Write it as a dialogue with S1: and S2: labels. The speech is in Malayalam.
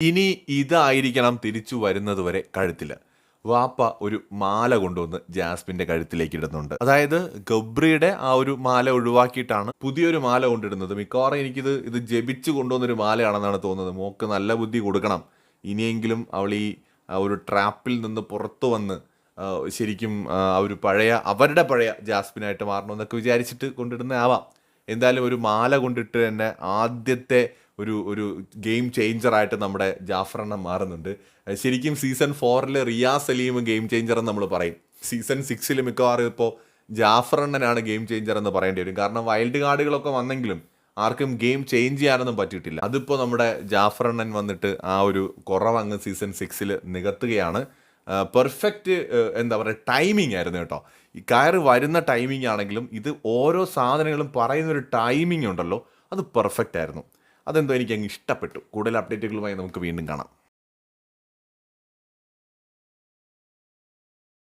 S1: ഇനി ഇതായിരിക്കണം തിരിച്ചു വരുന്നത് വരെ കഴുത്തിൽ വാപ്പ ഒരു മാല കൊണ്ടുവന്ന് ജാസ്മിന്റെ കഴുത്തിലേക്ക് ഇടുന്നുണ്ട്. അതായത് ഗബ്രിയുടെ ആ ഒരു മാല ഒഴിവാക്കിയിട്ടാണ് പുതിയൊരു മാല കൊണ്ടിടുന്നത്. മിക്കവാറും എനിക്കിത് ഇത് ജപിച്ചു കൊണ്ടുവന്നൊരു മാലയാണെന്നാണ് തോന്നുന്നത്. മോക്ക് നല്ല ബുദ്ധി കൊടുക്കണം. ഇനിയെങ്കിലും അവൾ ഈ ഒരു ട്രാപ്പിൽ നിന്ന് പുറത്തു വന്ന് ശരിക്കും ആ ഒരു പഴയ അവരുടെ പഴയ ജാസ്മിനായിട്ട് മാറണമെന്നൊക്കെ വിചാരിച്ചിട്ട് കൊണ്ടിടുന്ന ആവാം എന്തായാലും ഒരു മാല കൊണ്ടിട്ട് തന്നെ ആദ്യത്തെ ഒരു ഒരു ഗെയിം ചേഞ്ചറായിട്ട് നമ്മുടെ ജാഫർ എണ്ണം മാറുന്നുണ്ട്. ശരിക്കും സീസൺ ഫോറിൽ റിയാസ് സലീം ഗെയിം ചേഞ്ചർ എന്ന് നമ്മൾ പറയും. സീസൺ സിക്സിൽ മിക്കവാറും ഇപ്പോൾ ജാഫർ എണ്ണനാണ് ഗെയിം ചേഞ്ചർ എന്ന് പറയേണ്ടി വരും. കാരണം വൈൽഡ് കാർഡുകളൊക്കെ വന്നെങ്കിലും ആർക്കും ഗെയിം ചേഞ്ച് ചെയ്യാനൊന്നും പറ്റിയിട്ടില്ല. അതിപ്പോൾ നമ്മുടെ ജാഫർ എണ്ണൻ വന്നിട്ട് ആ ഒരു കുറവ് അങ്ങ് സീസൺ സിക്സിൽ നികത്തുകയാണ് പെർഫെക്റ്റ് എന്താ പറയുക ടൈമിംഗ് ആയിരുന്നു കേട്ടോ. ഈ കയറ് വരുന്ന ടൈമിംഗ് ആണെങ്കിലും ഇത് ഓരോ സാധനങ്ങളും പറയുന്ന ഒരു ടൈമിംഗ് ഉണ്ടല്ലോ. അത് പെർഫെക്റ്റ് ആയിരുന്നു. അതെന്തോ എനിക്ക് അങ്ങ് ഇഷ്ടപ്പെട്ടു. കൂടുതൽ അപ്ഡേറ്റുകളുമായി നമുക്ക് വീണ്ടും കാണാം.